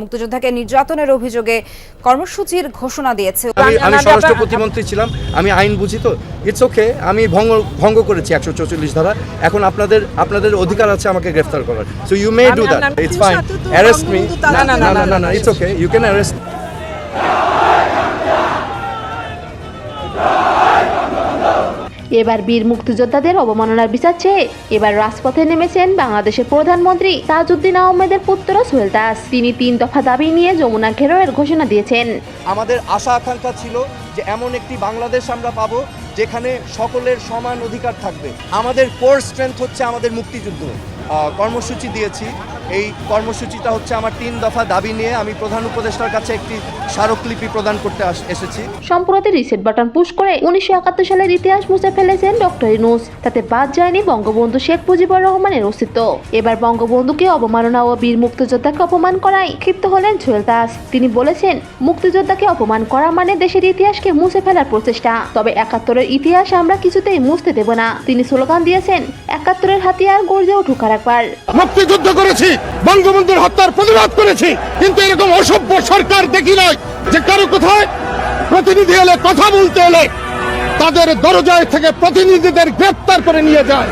মুক্তিযোদ্ধাকে নির্যাতনের অভিযোগে কর্মসূচির ঘোষণা দিয়েছে। আমি আমি স্বরাষ্ট্র প্রতিমন্ত্রী ছিলাম আমি আইন বুঝি তো। ইটস ওকে আমি ভঙ্গ ভঙ্গ করেছি একশো চৌচল্লিশ ধারা। এখন আপনাদের আপনাদের অধিকার আছে আমাকে গ্রেফতার করার। So you may do that it's fine arrest me না না না না না it's okay you can arrest এবার বীর মুক্তিযোদ্ধাদের অবমাননার বিচার চেয়ে এবার রাজপথে নেমেছেন বাংলাদেশের প্রধানমন্ত্রী তাজউদ্দিন আহমেদের পুত্র সোহেল দাস। তিনি তিন দফা দাবি নিয়ে যমুনা ঘেরোয়ের ঘোষণা দিয়েছেন। আমাদের আশা আকাঙ্ক্ষা ছিল যে এমন একটি বাংলাদেশ আমরা পাবো যেখানে সকলের সমান অধিকার থাকবে। আমাদের কোর স্ট্রেংথ হচ্ছে আমাদের মুক্তিযুদ্ধ। কর্মসূচি দিয়েছি। এই কর্মসূচিটা হচ্ছে আমার তিন দফা দাবি নিয়ে আমি প্রধান উপদেষ্টার কাছে একটি স্মারকলিপি প্রদান করতে এসেছি। সম্প্রতি রিসেট বাটন পুশ করে উনিশশো একাত্তর সালের ইতিহাস মুছে ফেলেছেন ডক্টর ইনুস তাতে বাদ যায়নি বঙ্গবন্ধু শেখ মুজিবুর রহমানের অস্তিত্ব। এবার বঙ্গবন্ধুকে অবমাননা ও বীর মুক্তিযোদ্ধাকে অপমান করায় ক্ষিপ্ত হলেন সোহেল দাস। তিনি বলেছেন, মুক্তিযোদ্ধাকে অপমান করা মানে দেশের ইতিহাসকে মুছে ফেলার প্রচেষ্টা। তবে একাত্তরের ইতিহাস আমরা কিছুতেই মুছতে দেব না। তিনি স্লোগান দিয়েছেন, একাত্তরের হাতিয়ার গর্জে আর একবার। মুক্তিযুদ্ধ করেছি, বঙ্গবন্ধুর হত্যার প্রতিবাদ করেছি, কিন্তু এরকম অসভ্য সরকার দেখি নাই যে কারও কোথায় প্রতিনিধি এলে কথা বলতে এলে তাদের দরজায় থেকে প্রতিনিধিদের গ্রেপ্তার করে নিয়ে যায়।